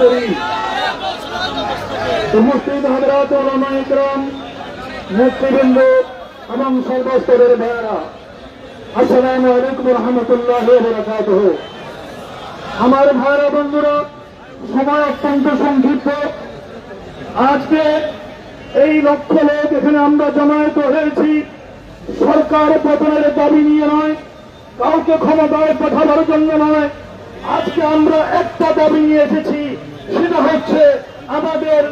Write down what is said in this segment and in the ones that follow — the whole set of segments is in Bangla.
করি। উপস্থিত হাজরাত ওলামা ইকরাম নেতৃবৃন্দ এবং সর্বস্তরের ভাইয়ারা। আসসালামু আলাইকুম রহমতুল্লাহ বরকাতুহ। আমার ভাইরা বন্ধুরা, সময় অত্যন্ত সংক্ষিপ্ত। আজকে এই লক্ষ লোক এখানে আমরা জমায়েত হয়েছি। সরকার পতনের দাবি নিয়ে নয়, কাউকে ক্ষমতায় পাঠাবার জন্য নয়। আজকে আমরা একটা দাবি নিয়ে এসেছি। সেটা হচ্ছে আমাদের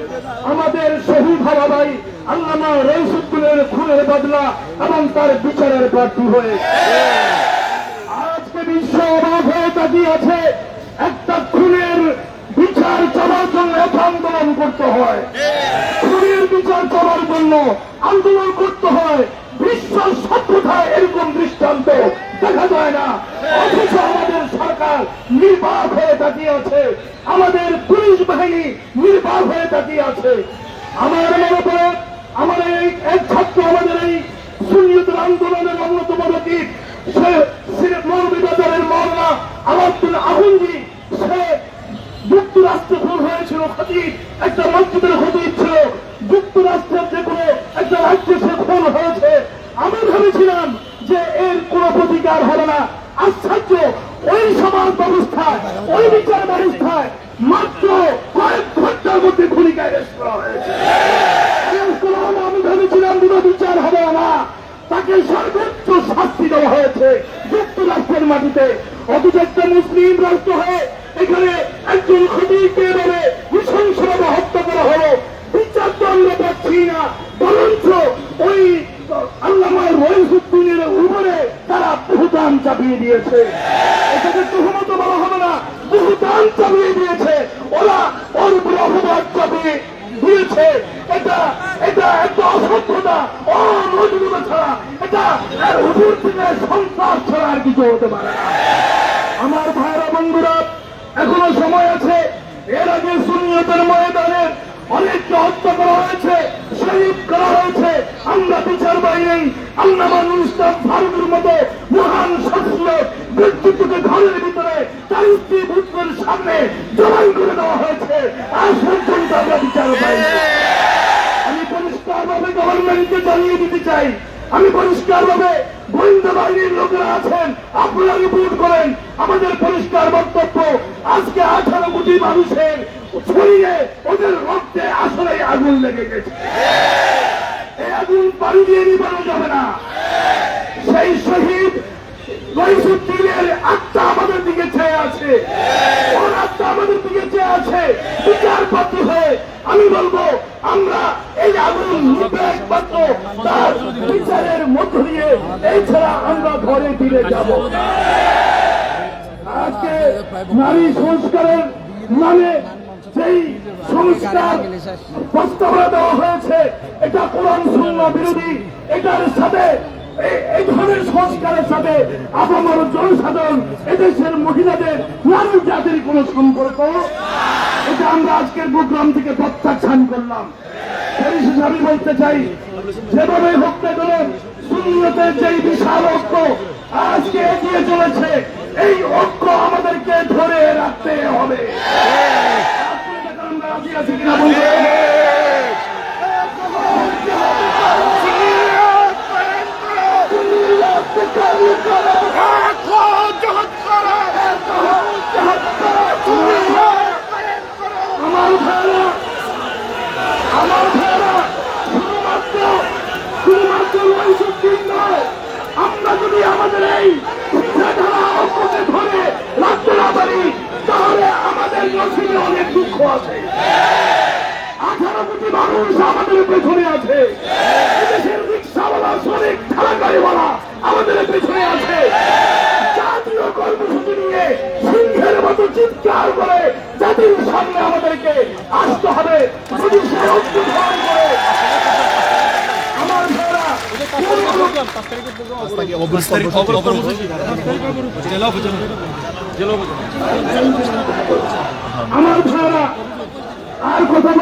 আমাদের শহীদ হওয়া ভাই আল্লামা রইসুদ্দিনের খুনের বদলা এবং তার বিচারের প্রার্থী হয়ে। আজকে বিশ্ব অবাক হয়ে তাকিয়ে একটা খুনের বিচার চলার জন্য এত আন্দোলন করতে হয়। খুনের বিচার চলার জন্য আন্দোলন করতে হয়। বিশ্ব সভ্যতায় এরকম দৃষ্টান্ত দেখা যায় না। অথচ আমাদের সরকার নির্বাক হয়ে তাকিয়ে আছে। আমাদের পুলিশ বাহিনী নির্বাক হয়ে তাকিয়ে আছে। আমার মনে পড়ে, আমার এই এক ছাত্র, আমাদের এই সুনিয়তের আন্দোলনের অন্যতম রকিব, সে সিলেট মৌলভীবাজারের মহল্লা আলাউদ্দিন আহমদি। সে যুক্তরাষ্ট্রে খুন হয়েছিল খতিব একটা মসজিদের খতিব ছিল। যুক্তরাষ্ট্রের যে কোনো একটা রাজ্যে সে খুন হয়েছে। আমি ভেবেছিলাম যে এর কোন প্রতিকার হবে না। আশ্চর্য ওই সমাজ ব্যবস্থায় ওই বিচার ব্যবস্থায় মাত্র কয়েক ঘণ্টার মধ্যে হলো, আমি ভেবেছিলাম দুটো বিচার হবে না। তাকে সর্বোচ্চ শাস্তি দেওয়া হয়েছে যুক্তরাষ্ট্রের মাটিতে। একটা মুসলিম রাষ্ট্র হয়ে এখানে একজন খতিকে এভাবে নৃশংসভাবে হত্যা করা হলো। বিচার তো আমরা পাচ্ছি না বরঞ্চ ওই আল্লামার রহিসুদ্দিনের উপরে তারা বহুদান চাপিয়ে দিয়েছে এটাকে তুহমত বলা হবে না বহুদান চাপিয়ে দিয়েছে ওরা ওর উপরে অপবাদ চাপিয়ে দিয়েছে এটা এটা একটা অসভ্যতা অনৈতিকতা ছাড়া। এটা এর হুজুর থেকে সন্ত্রাস ছাড়া আর কিছু হতে পারে আমার ভাইরা বন্ধুরা, এখনও সময় আছে। এর আগে সুনিয়তের ময়দানের অনেককে হত্যা করা হয়েছে, শহীদ করা হয়েছে। আমরা বিচার বাইরেই আল্লামা ইসলাম ফারুকের মতো মহান শাসক ব্যক্তিত্বকে ঘরের ভিতরে তার স্ত্রী পুত্রের সামনে জবাই করে দেওয়া হয়েছে আজ পর্যন্ত আমরা বিচার পাইনি আমি পরিষ্কার ভাবে গভর্নমেন্টকে জানিয়ে দিতে চাই, আমি পরিষ্কার ভাবে গোয়েন্দা বাহিনীর লোকেরা আছেন, আপনারা রিপোর্ট করেন, আমাদের পরিষ্কার বক্তব্য, আজকে আঠারো কোটি মানুষের শরীরে ওদের রক্তে আসলে আগুন লেগে গেছে। এই আগুন পানি দিয়ে নিবানো যাবে না। সেই শহীদ রইসুদ্দিনের আত্মা আমাদের দিকে চেয়ে আছে ওর আত্মা আমাদের দিকে চেয়ে আছে বিচার পাত্র হয়ে আমি বলব আমরা এই আগুন নিতে একমাত্র তার বিচারের মধ্য দিয়ে এছাড়া আমরা ঘরে ফিরে যাব। আজকে নারী সংস্কারের মানে যেই সংস্কার প্রস্তাবনা দেওয়া হয়েছে, এটা কোরআন শূন্য বিরোধী, এটার সাথে এই ধরনের সংস্কারের সাথে আপামর জনসাধারণ, এদেশের মহিলাদের, নারী জাতির কোন সম্পর্ক? এটা আমরা আজকের প্রোগ্রাম থেকে প্রত্যাখ্যান করলাম। পরিশেষে আমি বলতে চাই যেভাবে হোক না কেন যে বিশাল ঐক্য আজকে এগিয়ে চলেছে এই ঐক্য আমাদেরকে ধরে রাখতে হবে। আমরা আছি কিনা বলবেন আমার ভাইরা আমার ভাইরা শুধুমাত্র শুধুমাত্র নৈশিক নয় আমরা যদি আমাদের এই চিন্তাধারা অঙ্ককে ধরে রাখতে না পারি তাহলে আমাদের নসিবে দুঃখ আছে। আঠারো কোটি মানুষ আমাদের পেছনে আছে। ঠেলাগাড়িওয়ালা আমাদের পেছনে আছে। জাতীয় কর্মসূচি নিয়ে সিংহের মতো চিৎকার করে জাতির সামনে আমাদেরকে আসতে হবে। যদি সে আমার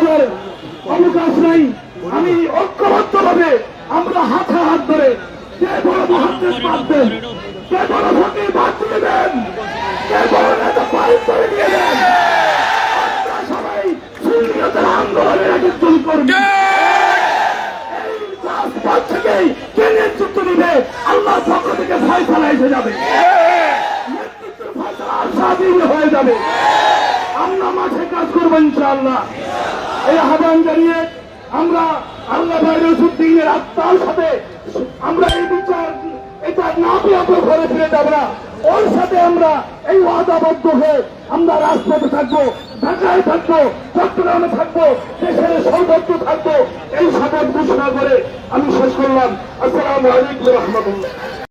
বলার অবকাশ নাই। আমি ঐক্যবদ্ধ ভাবে আমরা হাতে হাত ধরে কে বড় মহাত্মের বাদ দেন কে বড় ভোটে বাদ দিয়ে দেন কে বড় নেতা পাইপ করে দিয়ে দেন। সবাই আন্দোলনের এক একজন কর্মী এই রাজপথ থেকেই কে নেতৃত্ব দিবে আল্লাহ পক্ষ থেকে ফয়সালা এসে যাবে। নেতৃত্বের ফয়সালা স্বাধীন হয়ে যাবে। আমরা মাঠে কাজ করব ইনশাআল্লাহ। এই আহ্বান জানিয়ে আমরা আল্লাহ ভাইরসুদ্দিনের আত্মার সাথে আমরা এই বিচার, এটা না পেয়ে আমরা ঘরে ফিরে যাব না। ওর সাথে আমরা এই ওয়াদাবদ্ধ হয়ে আমরা রাজপথে থাকব, ঢাকায় থাকব, চট্টগ্রামে থাকব, দেশের সর্বত্র থাকব, এই শপথ ঘোষণা করে আমি শেষ করলাম। আসসালামু আলাইকুম রহমতুল্লাহ।